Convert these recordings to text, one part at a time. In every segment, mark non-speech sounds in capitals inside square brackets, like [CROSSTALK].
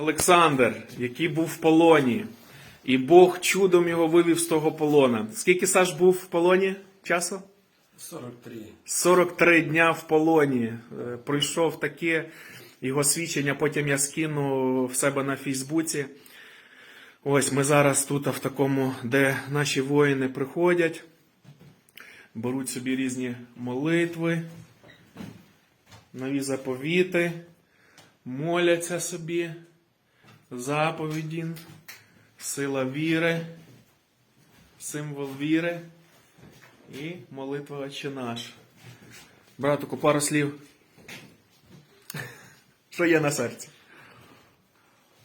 Олександр, який був в полоні, і Бог чудом його вивів з того полона. Скільки Саш був в полоні часу? 43. 43 дня в полоні. Е, Пройшов таке його свідчення, потім я скину в себе на Фейсбуці. Ось ми зараз тут в такому, де наші воїни приходять, беруть собі різні молитви, нові заповіти, моляться собі, заповіді, сила віри, символ віри і молитва Отче наш. Братику, пару слів. [LAUGHS] Що є на серці?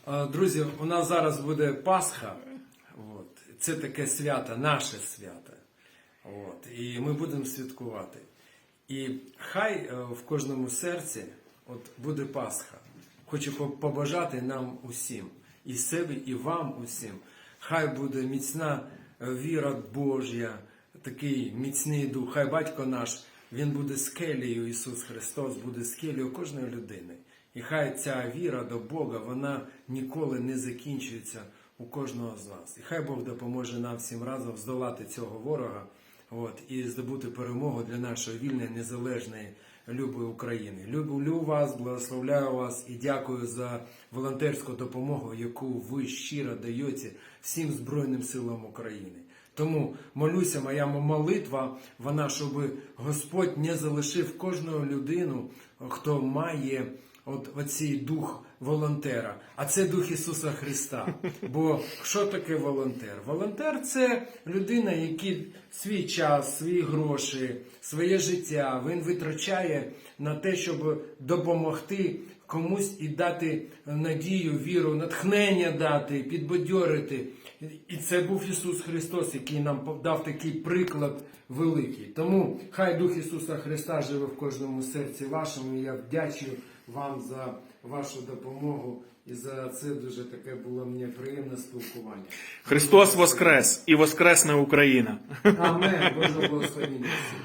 Друзі, у нас зараз буде Пасха. От. Це таке свято, наше свято. От. І ми будемо святкувати. І хай е, в кожному серці от буде Пасха. Хочу побажати нам усім, і себе, і вам усім. Хай буде міцна е, віра Божя, такий міцний дух. Хай батько наш, він буде скелею, Ісус Христос буде скелею кожної людини. І хай ця віра до Бога, вона ніколи не закінчується у кожного з нас. І хай Бог допоможе нам всім разом здолати цього ворога от, і здобути перемогу для нашої вільної, незалежної, любої України. Люблю вас, благословляю вас і дякую за волонтерську допомогу, яку ви щиро даєте всім Збройним силам України. Тому молюся, моя молитва, вона, щоб Господь не залишив кожну людину, хто має от оцей дух волонтера. А це дух Ісуса Христа. Бо що таке волонтер? Волонтер це людина, який свій час, свої гроші, своє життя він витрачає на те, щоб допомогти комусь і дати надію, віру, натхнення дати, підбадьорити. І це був Ісус Христос, який нам дав такий приклад великий. Тому хай Дух Ісуса Христа живе в кожному серці вашому. Я вдячую вам за вашу допомогу. І за це дуже таке було мені приємне спілкування. Христос воскрес і воскресне Україна. Амен. Боже благословення. всім.